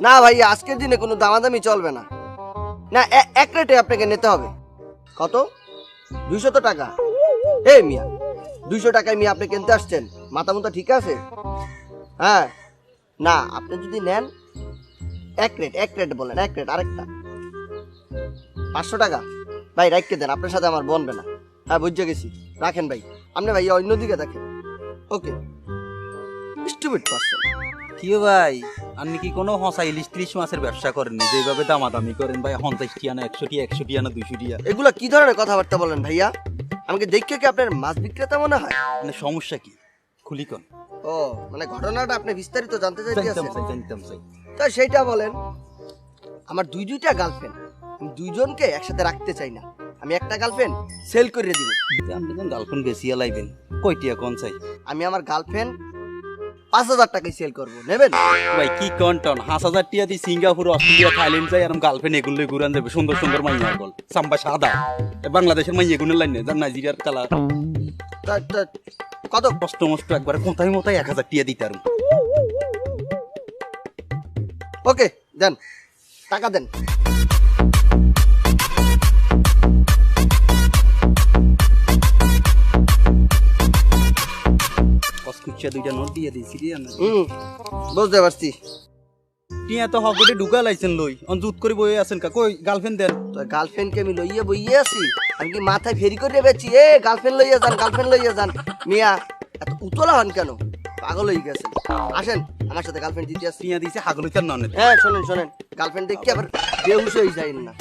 না ভাই আজকের দিনে কোনো দামাদামি চলবে না। না এক রেটে আপনাকে নিতে হবে। কত? দুইশত টাকা। এ মিয়া, দুইশো টাকায় মিয়া আপনি কিনতে আসছেন। মাথা মতো ঠিক আছে? হ্যাঁ। না, আপনি যদি নেন, এক রেট এক রেট বলেন, এক রেট আরেকটা। পাঁচশো টাকা। ভাই রাখকে দেন, আপনার সাথে আমার বনবে না। হ্যাঁ বুঝে গেছি। রাখেন ভাই। আপনি ভাই অন্যদিকে দেখেন। ওকে। স্টুপিড পার্সন কি ভাই আপনি কি কোনো হসা ইলিশ ত্রিশ মাছের ব্যবসা করেন যেভাবে দামাদামি করেন ভাই পঞ্চাশ টিয়া না একশো টিয়া একশো টিয়া না দুইশো টিয়া। এগুলো কি ধরনের কথাবার্তা বলেন ভাইয়া? আমাকে দেখে কি আপনার মাছ বিক্রেতা মনে হয়? মানে সমস্যা কি? খুলি কন। ও মানে ঘটনাটা আপনি বিস্তারিত জানতে চাইতেছেন চাই জানতাম চাই তা সেইটা বলেন আমার দুই দুইটা গার্লফ্রেন্ড আমি দুইজনকে একসাথে রাখতে চাই না। আমি একটা গার্লফ্রেন্ড সেল করে দিব। আপনি যখন গার্লফ্রেন্ড বেশি লাইবেন কয় টিয়া কোন চাই? আমি আমার গার্লফ্রেন্ড পাঁচ হাজার টাকায় সেল করব নেবেন? ভাই কি কন টন হাঁস হাজার টিয়া দিয়ে সিঙ্গাপুর অস্ট্রেলিয়া থাইল্যান্ড যাই আর গার্লফ্রেন্ড এগুলো ঘুরান যাবে সুন্দর সুন্দর মাইয়া গল সাম্বা সাদা। বাংলাদেশের মাইয়া এগুলো লাইনে যার নাইজেরিয়ার কালার কত? কষ্ট মষ্ট একবার কোথায় মোথায় এক হাজার টিয়া দিতে আর ওকে দেন। টাকা দেন। দুইটা নোট দিয়ে দিয়েছি রে আমি। হুম বুঝতে পারছি। টিয়া তো হকটে ঢুকা লাইছেন লই? অন জুত করে বয়ে আছেন কা? কই গার্লফ্রেন্ড দেন। তো গার্লফ্রেন্ডকে আমি লইয়ে বইয়ে আছি? আমি কি মাথায় ফেরি করে বেছি এ গার্লফ্রেন্ড লইয়া যান গার্লফ্রেন্ড লইয়া যান। মিয়া এত উতলা হন কেন? পাগল হয়ে গেছে। আসেন আমার সাথে গার্লফ্রেন্ড দিতে আসছি টিয়া দিছে হাগলুচার ননের হ্যাঁ শোনেন শোনেন। গার্লফ্রেন্ড দেখি আবার বেহুশ হয়ে যায় না।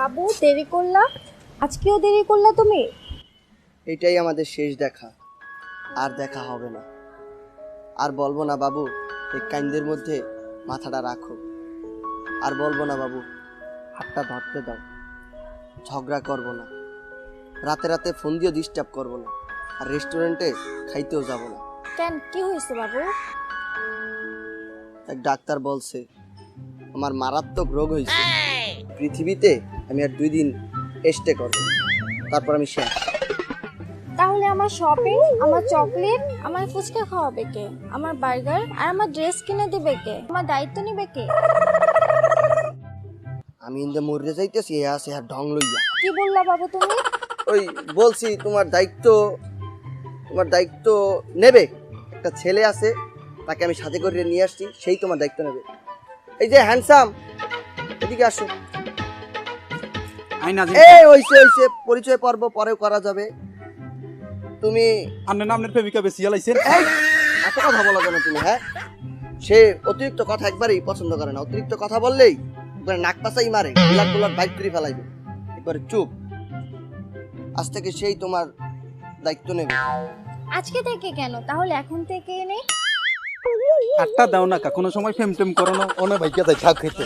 বাবু দেরি করলা? আজকেও দেরি করলা তুমি? এটাই আমাদের শেষ দেখা। আর দেখা হবে না। আর বলব না বাবু এই কাইন্দের মধ্যে মাথাটা রাখো। আর বলব না বাবু হাতটা ধরতে দাও। ঝগড়া করব না। রাতে রাতে ফোন দিয়ে ডিস্টার্ব করব না। আর রেস্টুরেন্টে খাইতেও যাব না। কেন? কি হয়েছে বাবু? এক ডাক্তার বলছে আমার মারাত্মক রোগ হয়েছে। পৃথিবীতে আমি আর দুই দিন স্টে করব। তারপর আমি শেষ তাহলে আমার শপিং আমার চকলেট আমার ফুচকা খাওয়াবে কে? আমার বার্গার আর আমার ড্রেস কিনে দিবে কে? আমার দায়িত্ব নিবে কে? আমি ইন্দে মরে যাইতেছি এ আছে আর ঢং লইয়া। কি বললা বাবু তুমি? ওই বলছি তোমার দায়িত্ব তোমার দায়িত্ব নেবে। একটা ছেলে আছে তাকে আমি সাথে করে নিয়ে আসছি সেই তোমার দায়িত্ব নেবে। এই যে হ্যান্ডসাম এদিকে আসো। এই হইছে হইছে পরিচয় পর্ব পরেও করা যাবে। তুমি আপনার নামের প্রেমিকা বেশি লাইছেন এই, এত কথা বলো কেন তুমি হ্যাঁ? সে অতিরিক্ত কথা একবারেই পছন্দ করে না। অতিরিক্ত কথা বললেই একবারে নাক পাশাই মারে গুলাট গুলাট বাইক করে ফেলাইবে। একবারে চুপ। আজ থেকে সেই তোমার দায়িত্ব নেবে। আজকে থেকে কেন? তাহলে এখন থেকে নেই? আটটা দাও না কা কোনো সময় ফেম টেম করো না। অনেক ভাইকে যাই থাক খেতে।